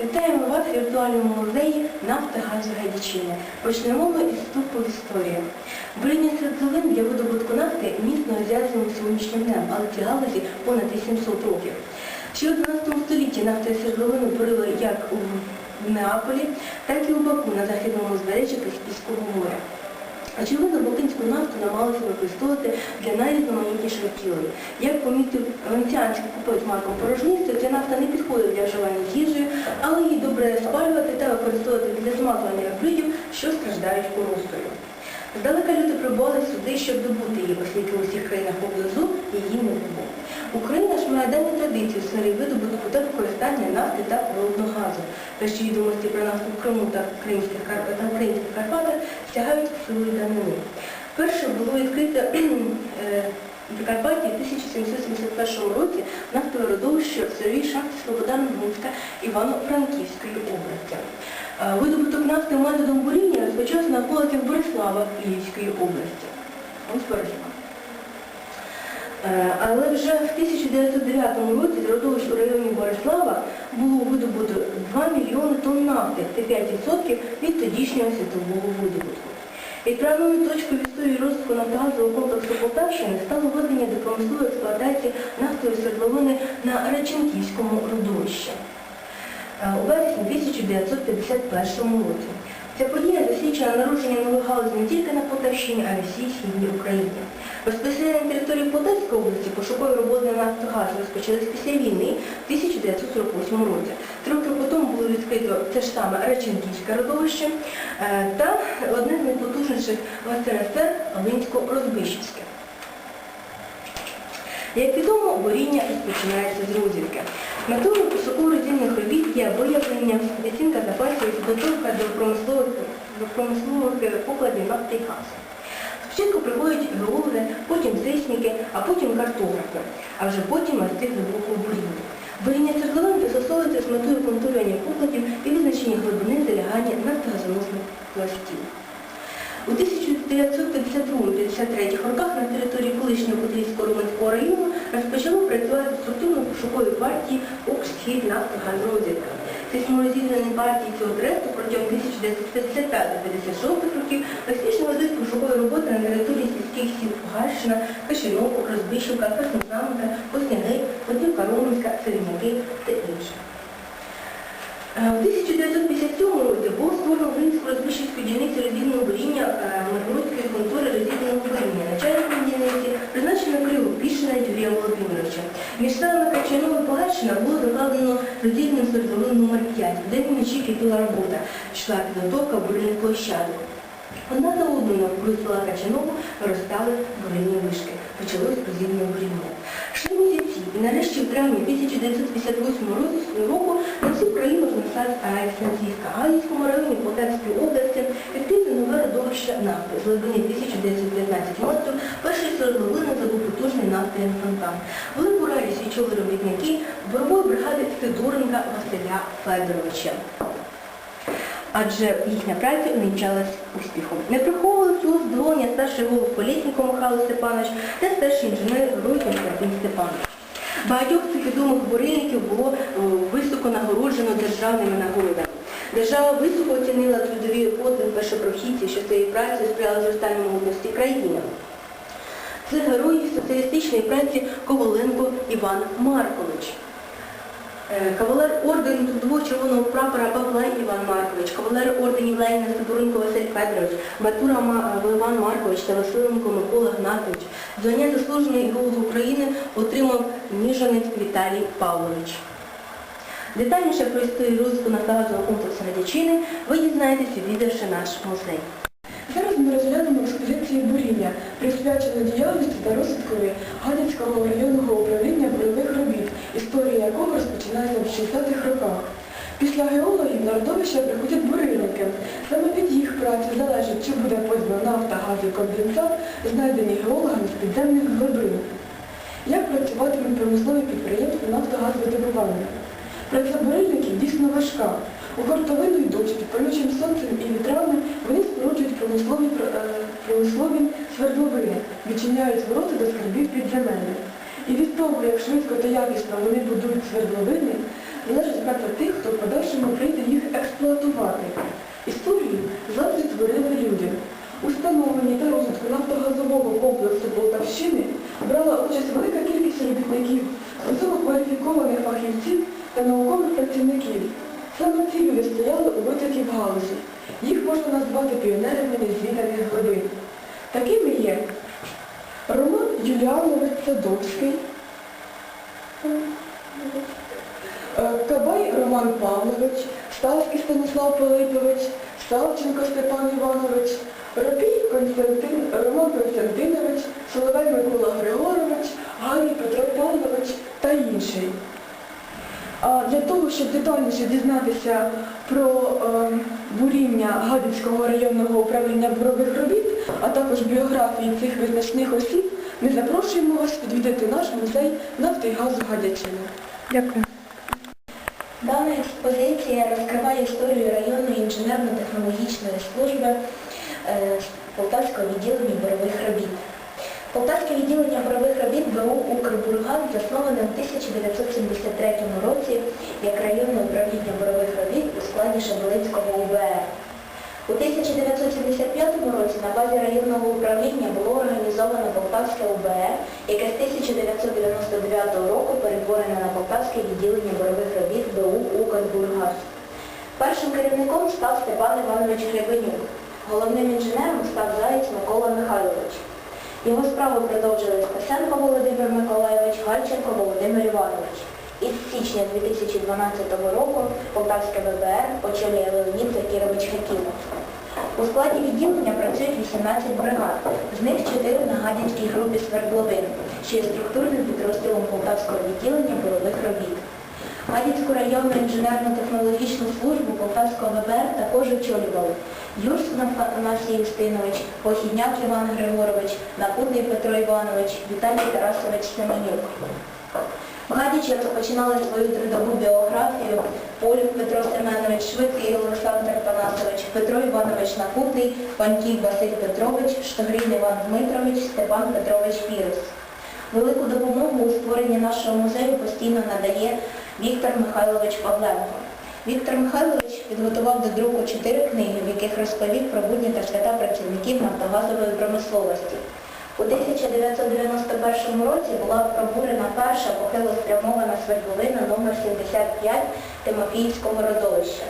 Вітаємо вас в віртуальному музеї «Нафта газу Гадячини». Почнемо ми із вступу в історію. Буріння серцевин для видобутку нафти міцно зв'язано сьогоднішнім днем, але ці галузі понад 800 років. Ще у 12 столітті нафта і свердловину бурили як у Неаполі, так і у Баку на західному узбережжі Каспійського моря. Очевидно, Балтинську нафту намагалися використовувати для найрізноманітніших цілей. Як помітив венеціанський купець Марко Порожністо, ця нафта не підходить для вживання їжею, але її добре спалювати та використовувати для змазування блюдів, що страждають коростою. Здалека люди прибували сюди, щоб добути її, оскільки в усіх країнах поблизу її не було. Україна ж має давні традиції в сфері видобутку та використання нафти та природного газу. Перші відомості про нафту в Криму та Кримських Карпатах та Українських Карпатах сягають силої давнини. Перше було відкрите е, в Прикарпатті в 1771 році нафтове родовище в селі шахті Слобода-Ногинська Івано-Франківської області. Е, Видобуток нафти методом буріння розпочався на околицях Борислава Київської області. Борислав. Е, Але вже в 1909 році з родовищ у районі Борислава було видобуто 2 мільйони тонн нафти, це 5% від тодішнього світового видобутку. Відправною точкою в історії розвитку нафтогазового комплексу Полтавщини стало введення до промислової експлуатації нафтової свердловини на Раченківському родовищі е, у вересні 1951 році. Ця подія засвідчила народження нових галузей не тільки на Полтавщині, а й всій східній Україні. Безпосередньо на території Полтавської області пошукові роботи на Нафтогазу розпочались після війни в 1948 році. Три роки потім було відкрито те ж саме Реченківське родовище е, та одне з найпотужніших в СРСР Волинсько-Розбищівське. Як відомо, боріння розпочинається з розвідки. Метою пошуково-роздільних робіт є виявлення, оцінка запасів підготовка до промислових, до промислових покладів нафти і газу. Спочатку приходять геологи, потім сейсміки, а потім картографи, а вже потім майстри глибокого буріння. Буріння свердловин застосовується з метою контролювання покладів і визначення глибини залягання нафтогазоносних пластів. У 1952-53 роках на території колишнього Подільського Романського району розпочало працювати грошової партії «Оксхід нафтогазрозвідка». Сейсморозізнені партії цього тресту протягом 1955-56 років успішно ведуть пошукові роботи на території сільських сіл Погащина, Кашинок, Розбищівка, Краснознаменка, Косняги, Водівка Романська, Середняки та інше. Е, у 1950 цьому році був створений лист про збільшівську дільниці роздільного буріння е, Мармурської контори роздільного буріння, начальником дільниці, призначено Криву Пішина Юрія Володимировича. Між селами Качанова і Погачина було закладено роздільним сортовим номер 5 де вночі кипіла робота, йшла підготовка бурильних площадок. Одна за одною навколо села Качанову розстали бурильні вишки. Почалось роздільне буріння. Нарешті в травні 1958 року на всю країну знеслась Францівська Галицькому районі Полтавської області відкрите нове родовище нафти з глибини 1915 метрів, перший свердловини забув потужний нафтовий фонтан. Велику радість відчули робітники борової бригади Федоренка Василя Федоровича адже їхня праця увінчалась успіхом. Не приховували цього здивування старший голов Політніко Михайло Степанович та старший інженер Рой Константин Степанович. Багатьох цих відомих бурильників було високо нагороджено державними нагородами. Держава високо оцінила трудові подвиг першопрохідців, що цієї працею сприяли зростанню могутності країни. Це герої соціалістичної праці Коваленко Іван Маркович. Е, Кавалер ордену трудового червоного прапора Павла Іван Маркович, кавалер орденів Леніна Сидоренко Василь Федорович, Батура Іван Маркович та Василенко Микола Гнатович. Звання заслужений геолог України отримав Ніжанець Віталій Павлович. Детальніше про історію розвитку нафтогазового комплексу Радячини ви дізнаєтесь, відвідавши наш музей. Зараз ми розглянемо експозицію буріння, присвячену діяльності та розвиткові Гадяцького районного управління бойових робіт, історія якого розпочинається в 60-х роках. Після геологів на родовище приходять бурильники. Саме від їх праці залежить, чи буде подано нафта, газ і конденсат, знайдені геологами з підземних глибин. Як працюватимуть промислові підприємства нафтогазовидобування? Праця бурильників дійсно важка. У гуртовину й дощ, під палючим сонцем і вітрами вони споруджують промислові, е, промислові свердловини, відчиняють ворота до скарбів підземелля. І від того, як швидко та якісно вони будують свердловини, належить брати тих, хто в подальшому прийде їх експлуатувати. Історію завжди творили люди. У становленні та розвитку нафтогазового комплексу Полтавщини брала участь велика кількість робітників, висококваліфікованих фахівців та наукових працівників. Саме ці люди стояли у витоків галузі. Їх можна назвати піонерами незвіданих глибин. Такими є Роман Юліанович Садовський, е, Кабай Роман Павлович, Ставський Станіслав Пилипович, Савченко Степан Іванович, Ропій Константин Роман Константинович, Соловей Микола Григорович, Гарій Петро Павлович та інший. А для того, щоб детальніше дізнатися про е, буріння Гадицького районного управління бурових робіт, а також біографії цих визначних осіб, ми запрошуємо вас відвідати наш музей нафти і газу Гадячини. Дякую. Дана експозиція розкриває історію районної інженерно-технологічної служби е, Полтавського відділення борових робіт. Полтавське відділення борових робіт БУ «Укрбурган» засноване в 1973 році як районне управління борових робіт у складі Шабелинського УБР. У 1975 році на базі районного управління було організовано Полтавське УБР, яке з 1999 року перетворене на Полтавське відділення борових робіт БУ «Укрбургаз». Першим керівником став Степан Іванович Гребенюк. Головним інженером став Заєць Микола Михайлович. Його справу продовжили Спасенко Володимир Миколайович, Гальченко Володимир Іванович. Із січня 2012 року Полтавське ВБР очолює Леонід Закірович Хакімов. У складі відділення працюють 18 бригад, з них 4 на Гадянській групі свердловин, що є структурним підрозділом Полтавського відділення борових робіт. Гадянську районну інженерно-технологічну службу Полтавського ВБР також очолювали Юрс Афанасій Юстинович, Похідняк Іван Григорович, Напутний Петро Іванович, Віталій Тарасович Семенюк. Гадячі розпочинали свою трудову біографію Полюк Петро Семенович, Швидкий Олександр Панасович, Петро Іванович Напутний, Паньків Василь Петрович, Штогрін Іван Дмитрович, Степан Петрович Пірус. Велику допомогу у створенні нашого музею постійно надає Віктор Михайлович Павленко. Віктор Михайлович підготував до друку чотири книги, в яких розповів про будні та свята працівників нафтогазової промисловості. У 1991 році була пробурена перша похило спрямована свердловина номер 75 Тимофіївського родовища.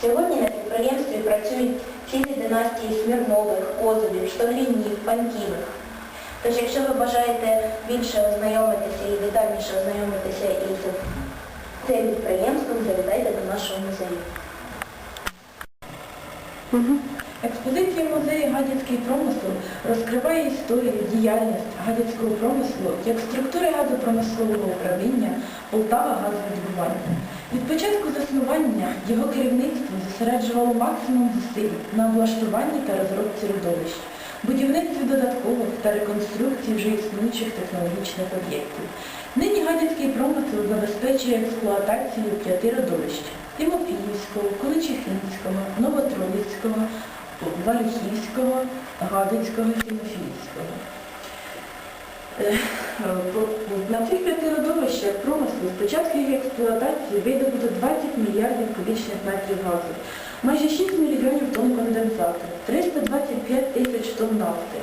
Сьогодні на підприємстві працюють цілі династії Смірнових, Козовів, Штогрінів, Паньківих. Тож, якщо ви бажаєте більше ознайомитися і детальніше ознайомитися із цим підприємством, завітайте до нашого музею. Експозиція музею Гадяцький промисел розкриває історію, діяльність гадяцького промислу як структури газопромислового управління Полтава газовидобування. Від початку заснування його керівництво зосереджувало максимум зусиль на облаштуванні та розробці родовищ, будівництві додаткових та реконструкції вже існуючих технологічних об'єктів. Нині гадяцький промисел забезпечує експлуатацію п'яти родовищ Тимофіївського, Количихинського, Новотроїцького, Валюхівського, Гадицького і Тимофіївського. По- На цих п'яти родовищах промислу з початку їх експлуатації видобуто 20 мільярдів кубічних метрів газу, майже 6 мільйонів тонн конденсату, 325 тисяч тонн нафти.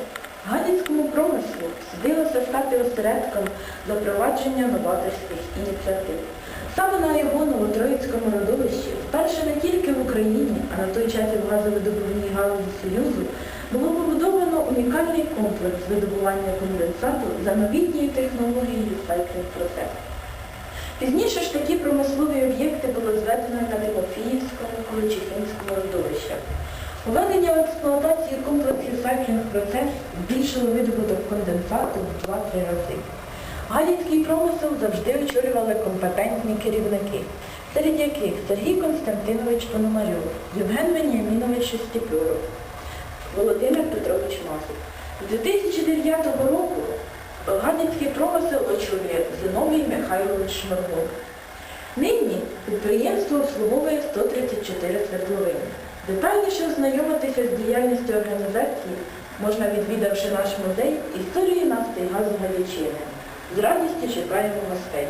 Гадяцькому промислу судилося стати осередком запровадження новаторських ініціатив. Саме на його Новотроїцькому родовищі, вперше не тільки в Україні, а на той час в газовидобувній галузі Союзу, було побудовано унікальний комплекс видобування конденсату за новітньою технологією сайклінг процес. Пізніше ж такі промислові об'єкти було зведено на Тимофіївському, Количихинському родовищах. Введення в експлуатацію комплексів сайклінг процес збільшило видобуток конденсату в 2-3 рази. Гадяцький промисел завжди очолювали компетентні керівники, серед яких Сергій Константинович Пономарьов, Євген Веніамінович Шестіпюров, Володимир Петрович Масов. З 2009 року Гадяцький промисел очолює Зиновій Михайлович Шмаргов. Нині підприємство обслуговує 134 свердловини. Детальніше ознайомитися з діяльністю організації можна відвідавши наш музей історії нафти і газу Галичини. З радістю чекаємо гостей.